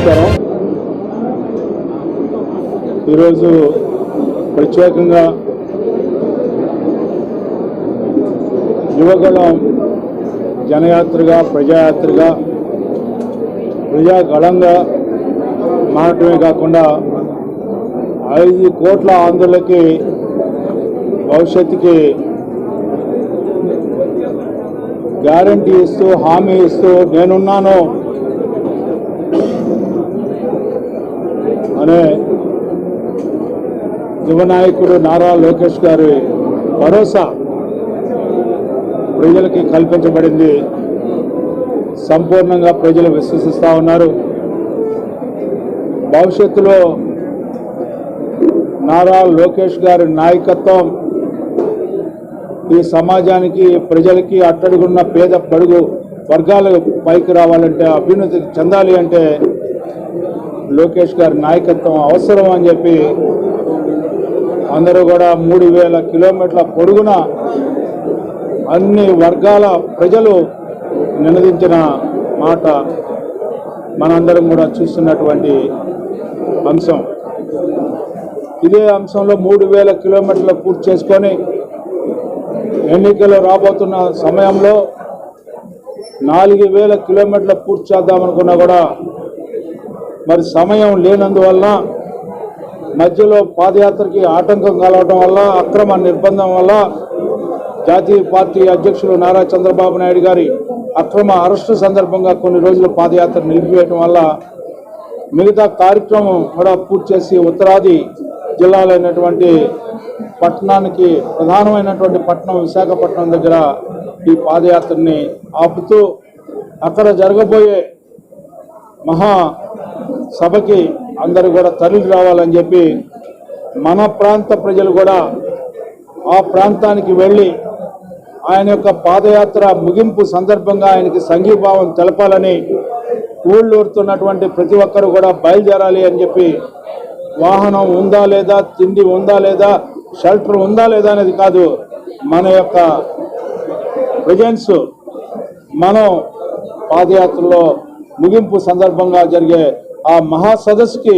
నమస్కారం. ఈరోజు ప్రత్యేకంగా యువగళం జనయాత్రగా ప్రజాయాత్రగా ప్రజాగళంగా మారటమే కాకుండా ఐదు కోట్ల ఆంధ్రులకి భవిష్యత్తుకి గ్యారంటీ ఇస్తూ హామీ ఇస్తూ నేనున్నాను అనే యువనాయకుడు నారా లోకేష్ గారి భరోసా ప్రజలకి కల్పించబడింది. సంపూర్ణంగా ప్రజలు విశ్వసిస్తూ ఉన్నారు. భవిష్యత్తులో నారా లోకేష్ గారి నాయకత్వం ఈ సమాజానికి ప్రజలకి అట్టడుగున్న పేద పడుగు వర్గాలు పైకి రావాలంటే అభ్యున్నతి చెందాలి అంటే లోకేష్ గారి నాయకత్వం అవసరం అని చెప్పి అందరూ కూడా మూడు వేల కిలోమీటర్ల పొడుగున అన్ని వర్గాల ప్రజలు నినదించిన మాట మనందరం కూడా చూస్తున్నటువంటి అంశం. ఇదే అంశంలో మూడు వేల కిలోమీటర్లు పూర్తి చేసుకొని ఎన్నికలు రాబోతున్న సమయంలో నాలుగు వేల కిలోమీటర్లు పూర్తి చేద్దామనుకున్నా కూడా మరి సమయం లేనందువల్ల మధ్యలో పాదయాత్రకి ఆటంకం కలవడం వల్ల అక్రమ నిర్బంధం వల్ల జాతీయ పార్టీ అధ్యక్షులు నారా చంద్రబాబు నాయుడు గారి అక్రమ అరెస్టు సందర్భంగా కొన్ని రోజులు పాదయాత్ర నిలిపివేయడం వల్ల మిగతా కార్యక్రమం కూడా పూర్తి చేసి ఉత్తరాది జిల్లాలైనటువంటి పట్టణానికి ప్రధానమైనటువంటి పట్టణం విశాఖపట్నం దగ్గర ఈ పాదయాత్రని ఆపుతూ అక్కడ జరగబోయే మహా సభకి అందరూ కూడా తరలి రావాలని చెప్పి మన ప్రాంత ప్రజలు కూడా ఆ ప్రాంతానికి వెళ్ళి ఆయన యొక్క పాదయాత్ర ముగింపు సందర్భంగా ఆయనకి సంఘీభావం తెలపాలని ఊళ్ళూరుతున్నటువంటి ప్రతి ఒక్కరు కూడా బయలుదేరాలి అని చెప్పి వాహనం ఉందా లేదా తిండి ఉందా లేదా షెల్టర్ ఉందా లేదా అనేది కాదు మన యొక్క ప్రజెన్స్. మనం పాదయాత్రలో ముగింపు సందర్భంగా జరిగే ఆ మహా సదస్సుకి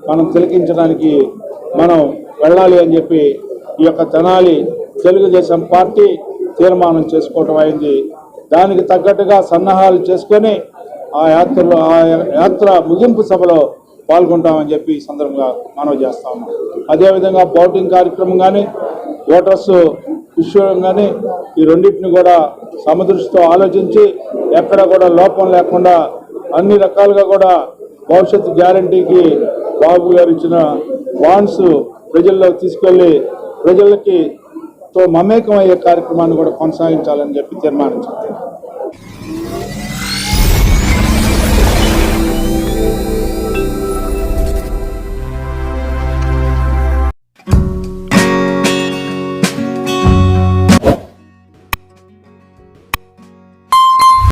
మనం తిలకించడానికి మనం వెళ్ళాలి అని చెప్పి ఈ యొక్క తెనాలి తెలుగుదేశం పార్టీ తీర్మానం చేసుకోవటం అయింది. దానికి తగ్గట్టుగా సన్నాహాలు చేసుకొని ఆ యాత్రలో ఆ యాత్ర ముగింపు సభలో పాల్గొంటామని చెప్పి ఈ సందర్భంగా మనవి చేస్తా ఉన్నాం. అదేవిధంగా బోటింగ్ కార్యక్రమం కానీ ఓటర్స్ విషయం కానీ ఈ రెండింటిని కూడా సమదృష్టితో ఆలోచించి ఎక్కడ కూడా లోపం లేకుండా అన్ని రకాలుగా కూడా భవిష్యత్తు గ్యారంటీకి బాబు గారు ఇచ్చిన బాండ్స్ ప్రజల్లో తీసుకెళ్ళి ప్రజలకి తో మమేకం అయ్యే కార్యక్రమాన్ని కూడా కొనసాగించాలని చెప్పి తీర్మానించారు.